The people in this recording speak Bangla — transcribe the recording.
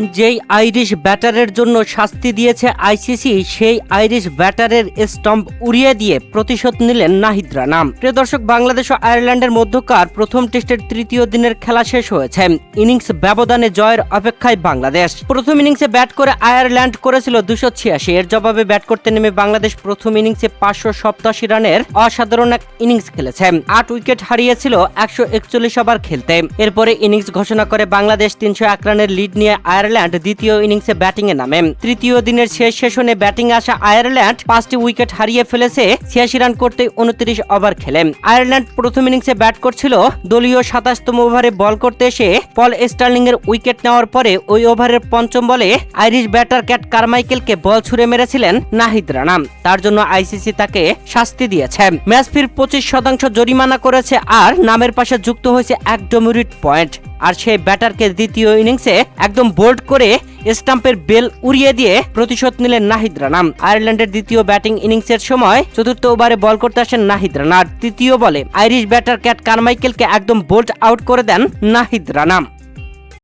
যেই আইরিশ ব্যাটারের জন্য শাস্তি দিয়েছে আইসিসি, সেই আইরিশ ব্যাটারের স্টম্প উড়িয়ে দিয়ে প্রতিশোধ নিলেন নাহিদ রানা। প্রিয় দর্শক, বাংলাদেশ ও আয়ারল্যান্ডের মধ্যকার প্রথম টেস্টের তৃতীয় দিনের খেলা শেষ হয়েছে। ইনিংস ব্যবধানে জয়ের অপেক্ষায় বাংলাদেশ। প্রথম ইনিংসে ব্যাট করে আয়ারল্যান্ড করেছিল দুশো ছিয়াশি। এর জবাবে ব্যাট করতে নেমে বাংলাদেশ প্রথম ইনিংসে পাঁচশো সপ্তাশি রানের অসাধারণ এক ইনিংস খেলেছে। আট উইকেট হারিয়েছিল একশো একচল্লিশ ওভার খেলতে। এরপরে ইনিংস ঘোষণা করে বাংলাদেশ তিনশো এক রানের লিড নিয়ে আয়ারল্যান্ড দ্বিতীয় ইনিংসে ব্যাটিং এ নামে। তৃতীয় দিনের শেষ সেশনে ব্যাটিং আসা আয়ারল্যান্ড পাঁচটি উইকেট হারিয়ে ফেলেছে, ছিয়াশি রান করতে উনত্রিশ ওভার খেলে। আয়ারল্যান্ড প্রথম ইনিংসে ব্যাট করছিল, দলীয় সাতাশতম ওভারে বল করতে এসে পল স্টার্লিং এর উইকেট নেওয়ার পরে ওই ওভারের পঞ্চম বলে আইরিশ ব্যাটার ক্যাট কারমাইকেলকে বল ছুড়ে মেরেছিলেন নাহিদ রানা। তার জন্য আইসিসি তাকে শাস্তি দিয়েছে। ম্যাচ ফির পঁচিশ শতাংশ জরিমানা করেছে আর নামের পাশে যুক্ত হয়েছে এক ডোমিরিট পয়েন্ট। আর সেই ব্যাটারকে দ্বিতীয় ইনিংসে একদম বোল্ড করে স্টাম্পের বেল উড়িয়ে দিয়ে প্রতিশোধ নিলেন নাহিদ রানাম। আয়ারল্যান্ডের দ্বিতীয় ব্যাটিং ইনিংসের সময় চতুর্থ ওভারে বল করতে আসেন নাহিদ রানা। তৃতীয় বলে আইরিশ ব্যাটার ক্যাট কারমাইকেলকে একদম বোল্ড আউট করে দেন নাহিদ রানা